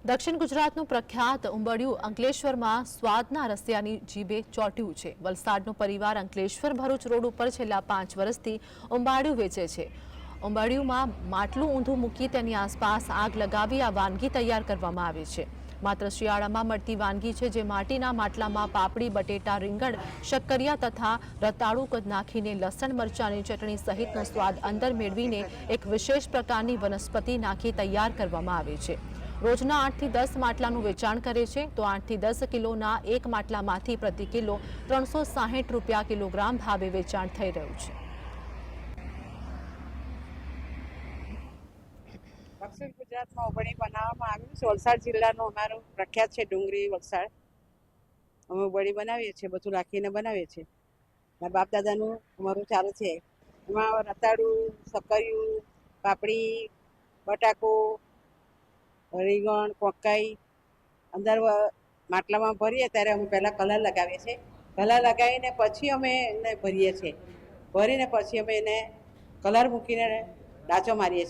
દક્ષિણ ગુજરાતનું પ્રખ્યાત ઉંબડિયું અંકલેશ્વરમાં સ્વાદના રસિયાની જીભે ચોટ્યું છે. વલસાડનો પરિવાર અંકલેશ્વર ભરૂચ રોડ ઉપર છેલ્લા પાંચ વર્ષથી ઉંબાડિયું વેચે છે. ઉંબાડિયુંમાં માટલું ઊંધું મૂકી તેની આસપાસ આગ લગાવી આ વાનગી તૈયાર કરવામાં આવે છે. માત્ર શિયાળામાં મળતી વાનગી છે જે માટીના માટલામાં પાપડી, બટેટા, રીંગણ, શક્કરિયા તથા રતાળુ નાખીને લસણ, મરચાંની ચટણી સહિતનો સ્વાદ અંદર મેળવીને એક વિશેષ પ્રકારની વનસ્પતિ નાખી તૈયાર કરવામાં આવે છે. રોજના આઠથી દસ માટલાનું વેચાણ કરે છે. તો આઠથી દસ કિલોના એક માટલામાંથી પ્રતિ કિલો ત્રણસો સાહીઠ રૂપિયા કિલોગ્રામ ભાવે વેચાણ થઈ રહ્યું છે. દક્ષિણ ગુજરાતમાં ઉભણી બનાવવામાં આવ્યું છે. વલસાડ જિલ્લાનું અમારું પ્રખ્યાત છે ડુંગળી વલસાડ. અમે ઉભણી બનાવીએ છીએ, બધું રાખીને બનાવીએ છીએ. મારા બાપ દાદાનું અમારું ચાલે છે. એમાં રતાળું, સકરિયું, પાપડી, બટાકો રીંગણ કોકાઈ, અંદર માટલામાં ભરીએ ત્યારે અમે પહેલાં કલર લગાવીએ છીએ. કલર લગાવીને પછી અમે એને ભરીએ છીએ. ભરીને પછી અમે એને કલર મૂકીને ડાચો મારીએ છીએ